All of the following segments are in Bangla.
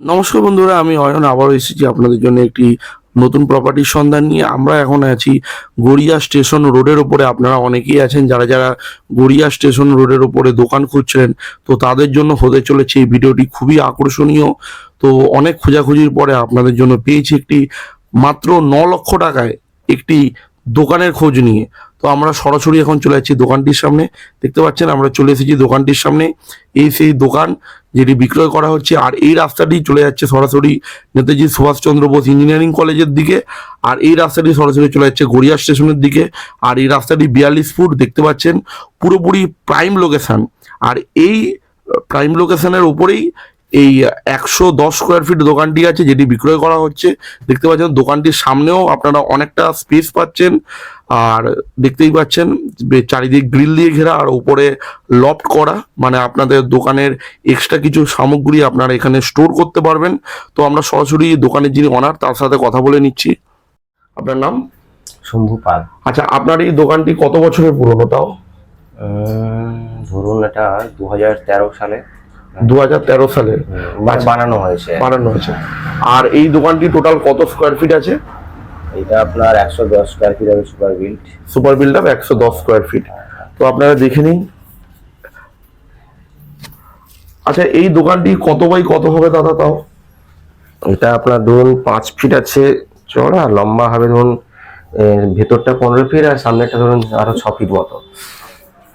নমস্কার বন্ধুরা, আমি অয়ন, আবারও এসেছি আপনাদের জন্য একটি নতুন প্রপার্টির সন্ধান নিয়ে। আমরা এখন আছি গড়িয়া স্টেশন রোডের ওপরে আপনারা অনেকেই আছেন যারা যারা গড়িয়া স্টেশন রোডের ওপরে দোকান খুঁজছিলেন, তো তাদের জন্য হতে চলেছে এই ভিডিওটি। খুবই আকর্ষণীয়। তো অনেক খোঁজাখুঁজির পরে আপনাদের জন্য পেয়েছি একটি মাত্র ন লক্ষ টাকায় একটি দোকানের খোঁজ নিয়ে। তো আমরা সরাসরি এখন চলে যাচ্ছি দোকানটির সামনে। দেখতে পাচ্ছেন, আমরা চলে এসেছি দোকানটির সামনে। এই সেই দোকান যেটি বিক্রয় করা হচ্ছে, আর এই রাস্তাটি চলে যাচ্ছে সরাসরি নেতাজি সুভাষচন্দ্র বোস ইঞ্জিনিয়ারিং কলেজের দিকে, আর এই রাস্তাটি সরাসরি চলে যাচ্ছে গড়িয়া স্টেশনের দিকে। আর এই রাস্তাটি বিয়াল্লিশ ফুট, দেখতে পাচ্ছেন, পুরোপুরি প্রাইম লোকেশন আর এই প্রাইম লোকেশনের উপরেই এই একশো দশ স্কোয়ার ফিট দোকানটি আছে যেটি বিক্রয় করা হচ্ছে। দেখতে পাচ্ছেন দোকানটির সামনেও আপনারা অনেকটা স্পেস পাচ্ছেন। আর দেখতেই পাচ্ছেন চারিদিক গ্রিল দিয়ে ঘেরা আর উপরে লফট করা। মানে আপনাদের দোকানের এক্সট্রা কিছু সামগ্রী আপনারা এখানে স্টোর করতে পারবেন। তো আমরা সরাসরি দোকানের যিনি অনার তার সাথে কথা বলে নিচ্ছি। আপনার নাম? শম্ভু পাল। আচ্ছা আপনার এই দোকানটি কত বছরের পুরনো তাও? ধরুন এটা দু হাজার তেরো সালে। দু হাজার তেরো সালের। বানানো হয়েছে। বানানো হয়েছে। আর এই দোকানটি টোটাল কত স্কোয়ার ফিট আছে? এটা আপনার একশো দশ স্কোয়ার ফিট হবে super build super build up একশো দশ স্কোয়ার ফিট তো আপনারা দেখে নিন। আচ্ছা এই দোকানটি কত বাই কত হবে দাদা তাও? এটা আপনার ধরুন পাঁচ ফিট আছে চড়া লম্বা হবে ধরুন ভেতরটা পনেরো ফিট আর সামনেটা ধরুন আরও ছ ফিট মতো।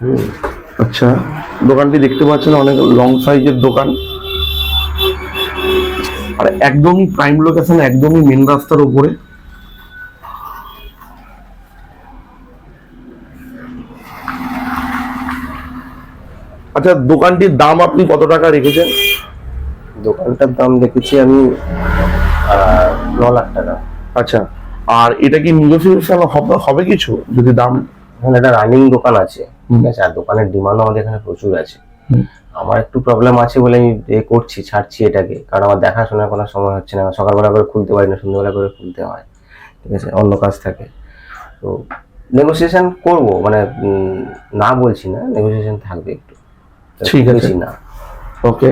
হুম। আচ্ছা দোকানটি দেখতে পাচ্ছেন অনেক লং সাইজের দোকান। আর একদমই প্রাইম লোকেশন একদমই মেন রাস্তার উপরে। আচ্ছা দোকানটির দাম আপনি কত টাকা রেখেছেন? দোকানটার দাম দেখেছি আমি ন লাখ টাকা। আচ্ছা আর এটা কি নেগোসিয়েশন হবে কিছু? যদি দাম একটা রানিং দোকান আছে। ঠিক আছে আর দোকানের ডিমান্ডও আমাদের এখানে প্রচুর আছে। আমার একটু প্রবলেম আছে বলে আমি এ করছি ছাড়ছি এটাকে কারণ আমার দেখাশোনার কোনো সময় হচ্ছে না। সকালবেলা করে খুলতে পারি না সন্ধ্যাবেলা করে খুলতে হয় ঠিক আছে অন্য কাজ থাকে। তো নেগোসিয়েশন করব মানে না বলছি না নেগোসিয়েশন থাকবে একটু। ঠিক আছে। না। ওকে।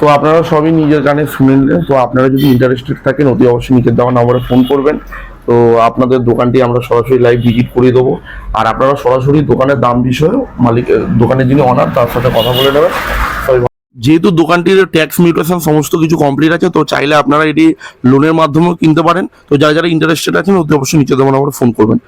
তো আপনারা সবই নিজের কানে শুনে নিলেন তো আপনারা যদি ইন্টারেস্টেড থাকেন অতি অবশ্যই নিচের দেওয়া নাম্বারে ফোন করবেন। তো আপনাদের দোকানটি আমরা সরাসরি লাইভ ভিজিট করিয়ে দেবো। আর আপনারা সরাসরি দোকানের দাম বিষয়ে মালিক, দোকানের যিনি অনার তার সাথে কথা বলে নেবেন। যেহেতু দোকানটির ট্যাক্স মিউটেশন সমস্ত কিছু কমপ্লিট আছে, তো চাইলে আপনারা এটি লোনের মাধ্যমেও কিনতে পারেন। তো যারা যারা ইন্টারেস্টেড আছেন, অতি অবশ্যই নিচে দেবেন আমরা ফোন করবেন।